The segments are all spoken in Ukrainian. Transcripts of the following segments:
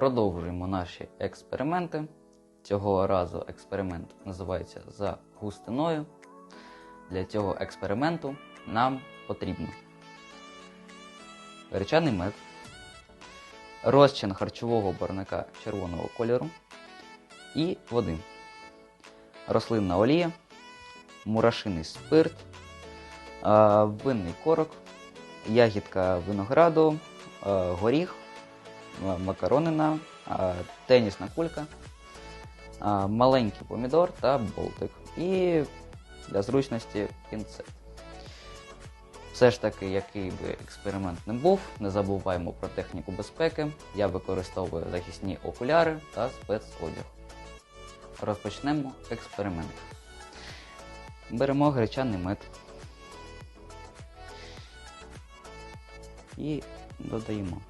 Продовжуємо наші експерименти. Цього разу експеримент називається за густиною. Для цього експерименту нам потрібно гречаний мед, розчин харчового барника червоного кольору і води, рослинна олія, мурашиний спирт, винний корок, ягідка винограду, горіх, макаронина, тенісна кулька, маленький помідор та болтик. І для зручності пінцет. Все ж таки, який би експеримент не був, не забуваємо про техніку безпеки. Я використовую захисні окуляри та спецодяг. Розпочнемо експеримент. Беремо гречаний мед і додаємо.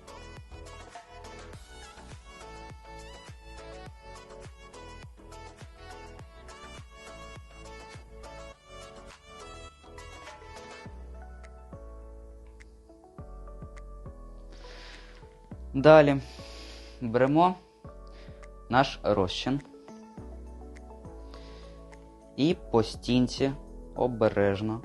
Далі беремо наш розчин і по стінці обережно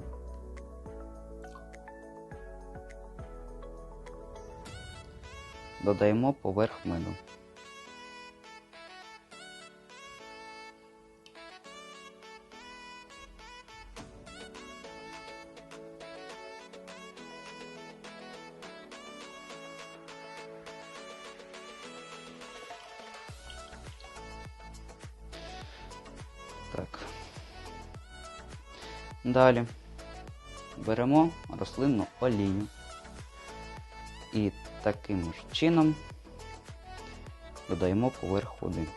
додаємо поверх меду. Так. Далі беремо рослинну олію і таким ж чином додаємо поверх води.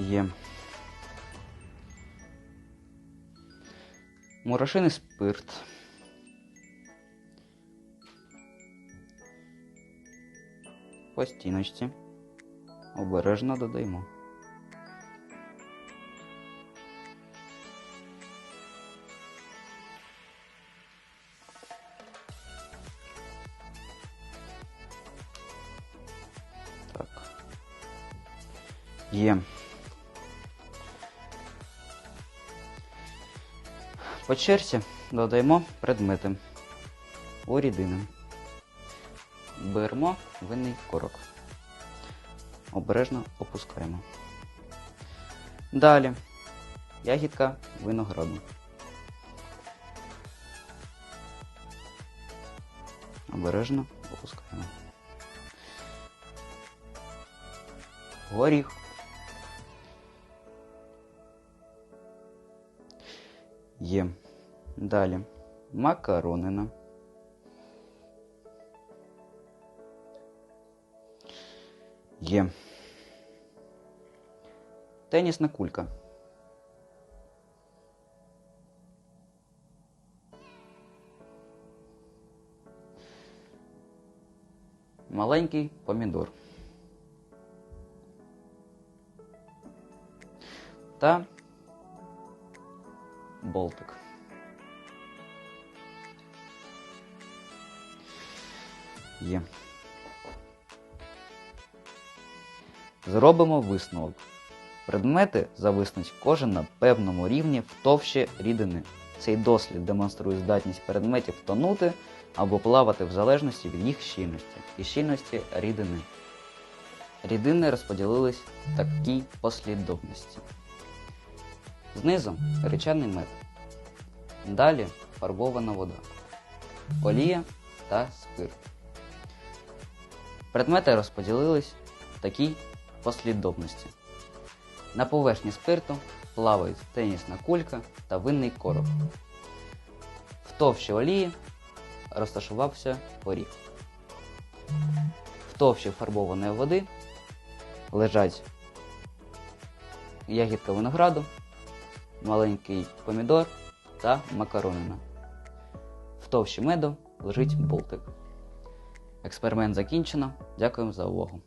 Є. Мурашиний спирт. По стіночці. Обережно додаємо. Так. Є. По черзі додаємо предмети у рідини. Беремо винний корок. Обережно опускаємо. Далі ягідка винограду. Обережно опускаємо. Горіх. Є. Далі макаронина. Є. Тенісна кулька. Маленький помідор. Та болтик. Є. Зробимо висновок. Предмети зависнуть кожен на певному рівні в товщі рідини. Цей дослід демонструє здатність предметів тонути або плавати в залежності від їх щільності і щільності рідини. Рідини розподілились в такій послідовності. Знизу гречаний мед. Далі фарбована вода, олія та спирт. Предмети розподілились в такій послідовності. На поверхні спирту плавають тенісна кулька та винний короб. В товщі олії розташувався горіх. В товщі фарбованої води лежать ягідка винограду, маленький помідор та макаронина. В товщі меду лежить болтик. Експеримент закінчено. Дякуємо за увагу.